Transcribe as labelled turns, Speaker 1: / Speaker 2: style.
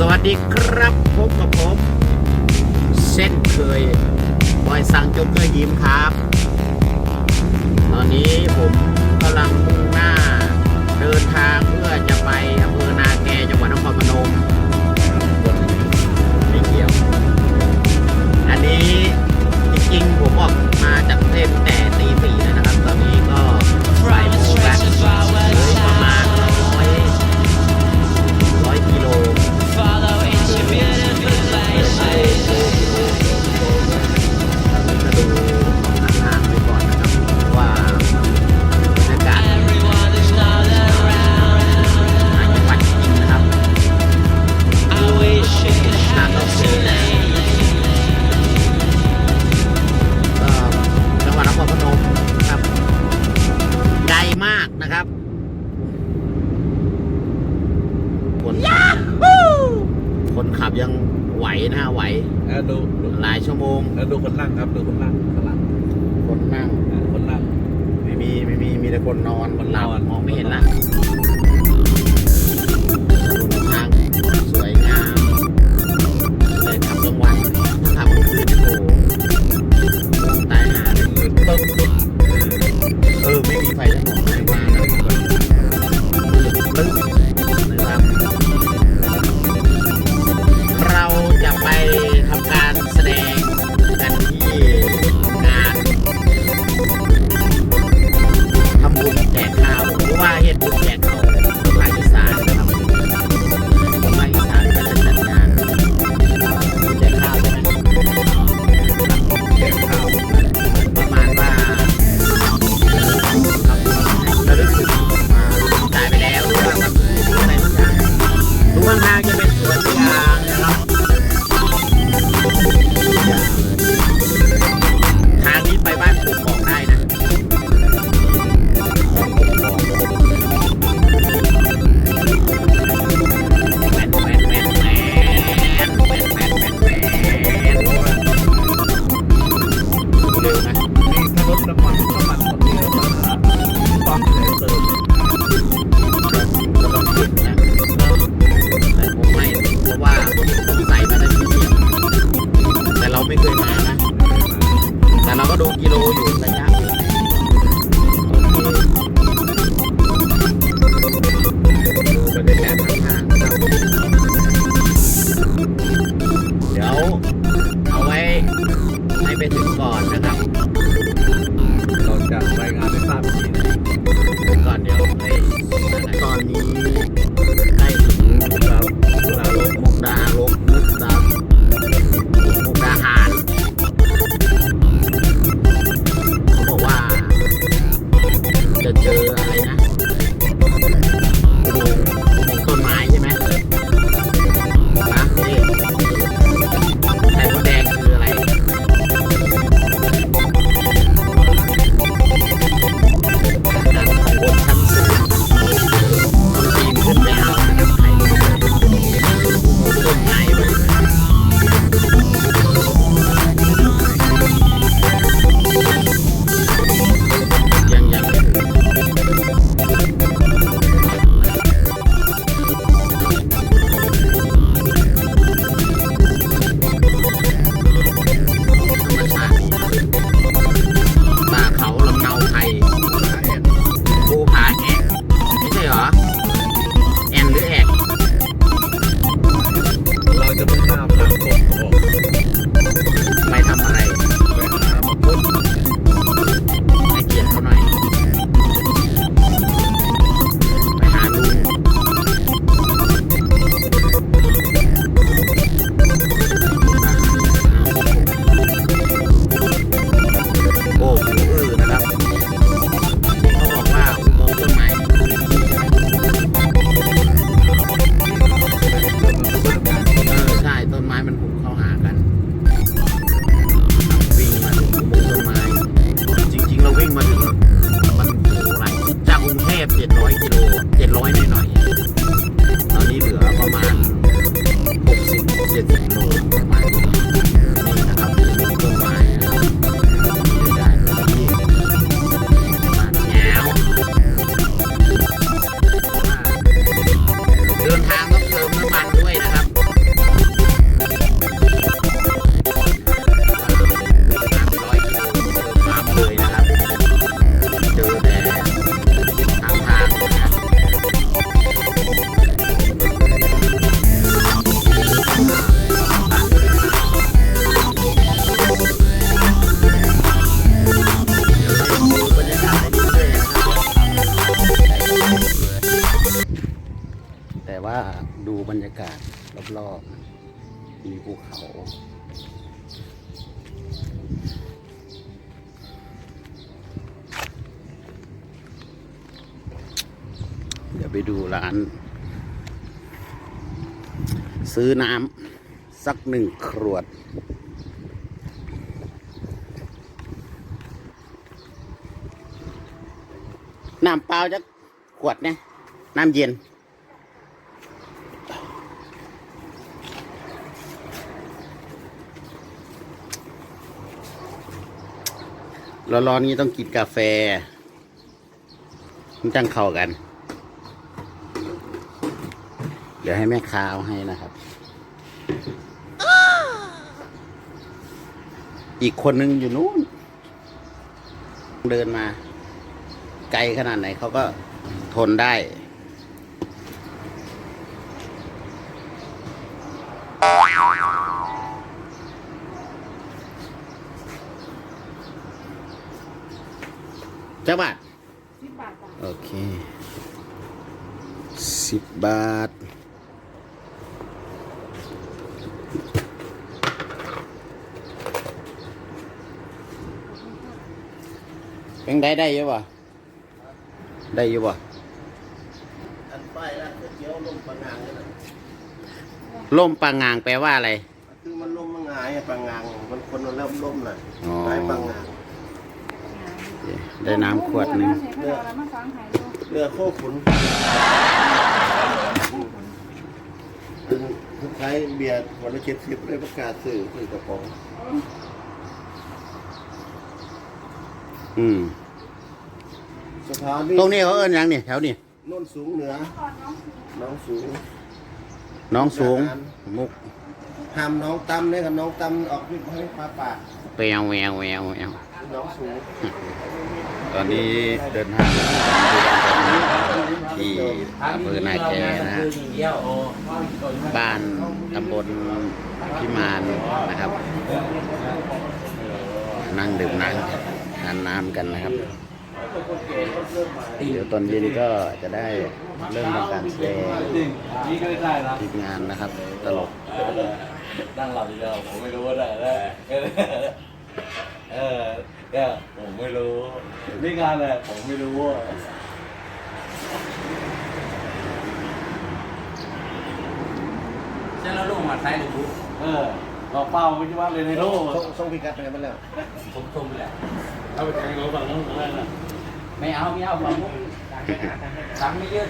Speaker 1: สวัสดีครับพบกับผม เช่นเคยบอยสั่งจบเกอร์ยิ้มครับ ตอนนี้ผม ขับยังไหวนะฮะไหว
Speaker 2: เออดูดู
Speaker 1: หลายชั่วโมง
Speaker 2: เออดูคนนั่งครับดูคนนั่งข้างหง
Speaker 1: คนนั่ง
Speaker 2: คนนั่ง
Speaker 1: ไม่มีไม่มีมีแต่คนนอน
Speaker 2: คน
Speaker 1: หลับมองไม่เห็นละ ไม่เคยมานะ แต่เราก็ดูกิโลอยู่ระยะเดี๋ย
Speaker 2: ว
Speaker 1: เอาไว้ให้ไปถึงก่อนนะครับ รรยากาศรอบๆมีภูเขาเดี๋ยวไปดูร้าน ซื้อน้ำสักหนึ่งขวดน้ำเปล่าจะขวดเนี่ยน้ำเย็น ร้อนๆนี้ต้องกินกาแฟ มันจังเข้ากัน เดี๋ยวให้แม่ค้าเอาให้นะครับ อีกคนนึงอยู่นู้น เดินมา ไกลขนาดไหนเขาก็ทนได้ เจ้าบาท
Speaker 3: สิบบาทจ้ะ
Speaker 1: โอเคสิบบาท เป็นได้ได้เยอะป่ะได้เยอะป่ะ
Speaker 2: อันป้ายร้านก๋วยเตี๋ยวลมปางงางนี่แหละ
Speaker 1: ล่มปางงางแปลว่าอะไร
Speaker 2: คือมันลมมันหงายอะปางงางมันคนมันเริ่มล่มน่ะ
Speaker 1: อ๋อ
Speaker 2: หงายปางงาง
Speaker 1: ได้น้ำขวดหนึ่ง
Speaker 3: เดี๋ยวเรามาฟังหายดู
Speaker 2: เรือโคขุนอันสุดท้ายเบียร์วันละเจ็ดสิบเลยประกาศสื่อสื่อกระป๋อง
Speaker 1: อืม
Speaker 2: สถานี
Speaker 1: ตรงนี้เขาเอิ้นหยังนี่แถวนี้
Speaker 2: โน่นสูงเหนือ น้องสูง
Speaker 1: น้องสูง มุก
Speaker 2: ห้ามน้องตั้มเนี่ยกับน้องตั้มออกวิ่งให้ปลาปาก
Speaker 1: แววแววแววแวว
Speaker 2: น้องสูง
Speaker 1: ตอนนี้เดินทางมาถึงที่อำเภอนาแกนะฮะบ้านตำบลพิมานนะครับ นั่งดื่มน้ำทานน้ำกันนะครับ เดี๋ยวตอนเย็นก็จะได้เริ่มทำการแสดง
Speaker 4: นี่ก็ได้นะ
Speaker 1: ทีมงานนะครับ ตลก
Speaker 4: นั่งหลับอยู่แล้วผมไม่รู้ว่าได้ได้ เออเนี่ยผมไม่รู้นี่งานแหละผมไม่รู้อะ
Speaker 5: เส้นแล้วลงมาใช้หรือบุ๊
Speaker 4: เออเราเป้าไม่ใช่ว่าเลยในโลก
Speaker 2: ส่งส่งพิกัดไปมาแล้ว
Speaker 5: ผมชมไปแล้ว
Speaker 4: เอาไปแทงเราฝั่งนู้นฝั่งนั้นนะ
Speaker 5: ไม่เอาไม่เอาผมสั่งไม่เยอะ